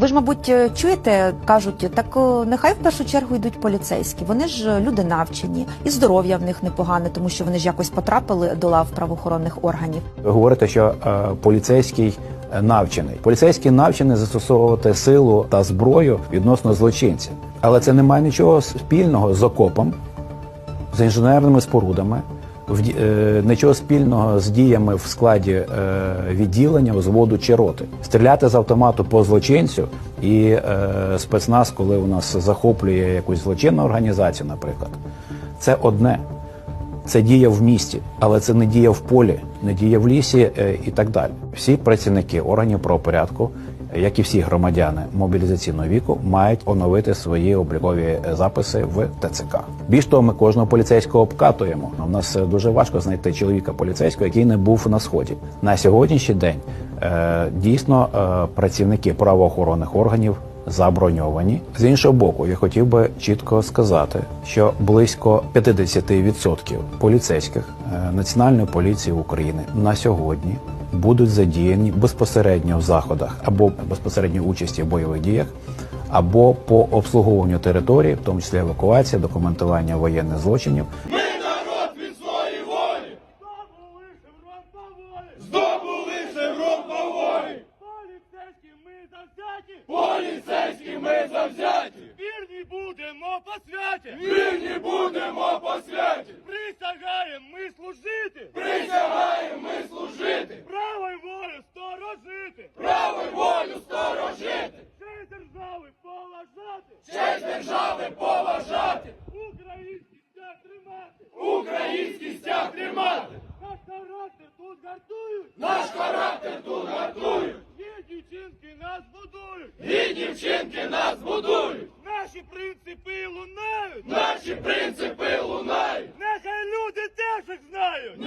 Ви ж, мабуть, е, чуєте, кажуть, так нехай в першу чергу йдуть поліцейські. Вони ж е, люди навчені, і здоров'я в них непогане, тому що вони ж якось потрапили до лав правоохоронних органів. Ви говорите, що е, поліцейський е, навчений. Поліцейський навчений застосовувати силу та зброю відносно злочинців. Але це не має нічого спільного з окопом, з інженерними спорудами, е, нічого спільного з діями в складі е, відділення, взводу чи роти. Стріляти з автомату по злочинцю і е, спецназ, коли у нас захоплює якусь злочинну організацію, наприклад, це одне. Це дія в місті, але це не дія в полі, не дія в лісі е, і так далі. Всі працівники органів правопорядку, е, як і всі громадяни мобілізаційного віку, мають оновити свої облікові записи в ТЦК. Більш того, ми кожного поліцейського обкатуємо. У нас е, дуже важко знайти чоловіка поліцейського, який не був на сході. На сьогоднішній день е, дійсно е, працівники правоохоронних органів заброньовані. З іншого боку, я хотів би чітко сказати, що близько 50% поліцейських Національної поліції України на сьогодні будуть задіяні безпосередньо в заходах або безпосередньо участі в бойових діях, або по обслуговуванню території, в тому числі евакуація, документування воєнних злочинів. Ми народ від злої волі! Здобулися Європа волі! Поліцейські ми завзяті! Поліцейські ми завзяті! Вірні будемо по святі! Вірні будемо по святі! Присягаємо ми служити! Присягаємо! наш характер тут гартують. Гідні вчинки нас будують. Гідні дівчинки нас будують. Наші принципи лунають. Наші принципи лунають. Нехай люди теж їх знають.